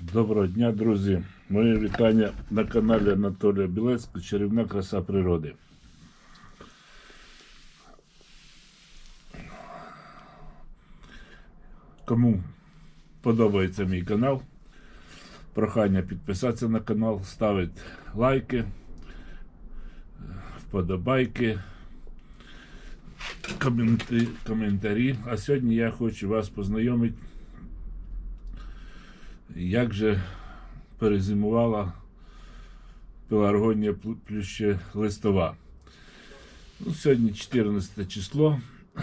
Доброго дня, друзі. Моє вітання на каналі Анатолія Білецького Чарівна краса природи. Кому подобається мій канал, прохання підписатися на канал, ставити лайки, вподобайки, коментарі. А сьогодні я хочу вас познайомити як же перезимувала пеларгонія плюще листова. Ну, сьогодні 14 число е,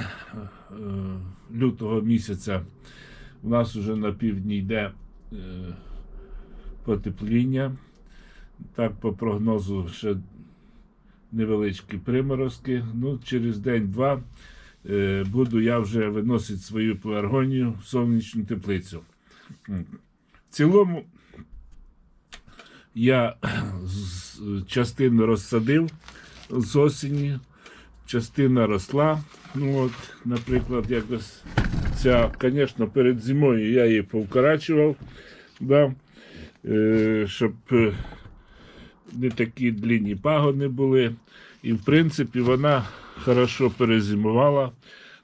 лютого місяця. У нас вже на півдні йде е, потепління. Так, по прогнозу, ще невеличкі приморозки. Ну, через день-два е, буду я вже виносити свою пеларгонію в сонячну теплицю. Цілому я частину розсадив з осені, частина росла. Ну от, наприклад, якось ця, звісно, перед зимою я її повкорачував, да, е, щоб е, не такі длинні пагони були. І, в принципі, вона хорошо перезимувала.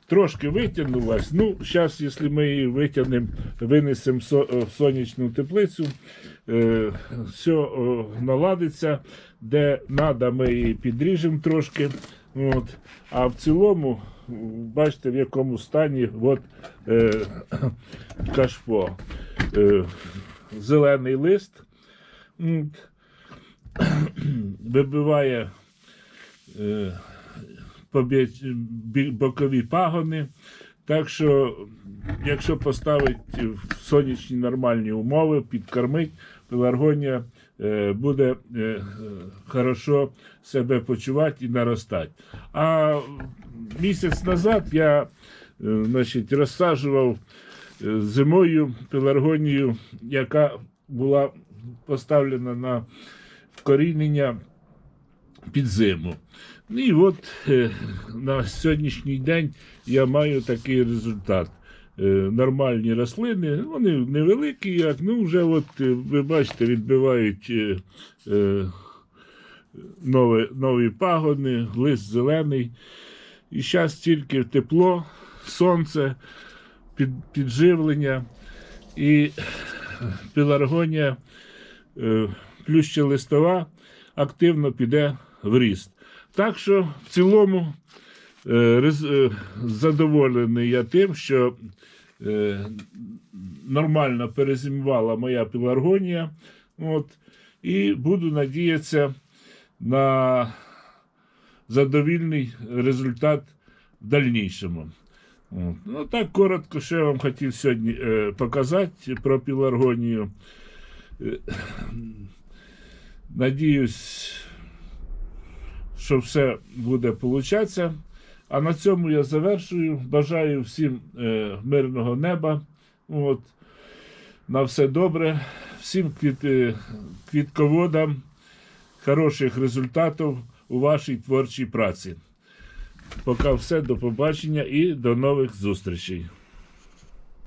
Трошки витягнулась. Ну, зараз, якщо ми її витягнемо, винесемо в сонячну теплицю, е, все наладиться. Де треба, ми її підріжемо трошки. От. А в цілому, бачите, в якому стані от, е, кашпо. Е, зелений лист. Вибиває е, бокові пагони. Так що, якщо поставити в сонячні нормальні умови, підкормити, пеларгонія е, буде е, хорошо себе почувати і наростати. А місяць назад я е, значить, розсаджував зимою пеларгонію, яка була поставлена на вкорінення під зиму. Ну І от е, на сьогоднішній день я маю такий результат. Е, нормальні рослини, вони невеликі, як, ну вже от, е, ви бачите, відбивають нові, нові пагони, лист зелений. І зараз тільки тепло, сонце, під, підживлення і пеларгонія е, плюща листова активно піде в ріст. Так що в цілому е, е, задоволений я тим, що е, нормально перезимувала моя пеларгонія. От, і буду надіятися на задовільний результат в дальнішому. От. Ну, так коротко, що я вам хотів сьогодні е, показати про пеларгонію. Е, Надіюсь, що все буде получатися. А на цьому я завершую. Бажаю всім е, мирного неба. От. На все добре. Всім квіт, е, квітководам хороших результатів у вашій творчій праці. Поки все, до побачення і до нових зустрічей.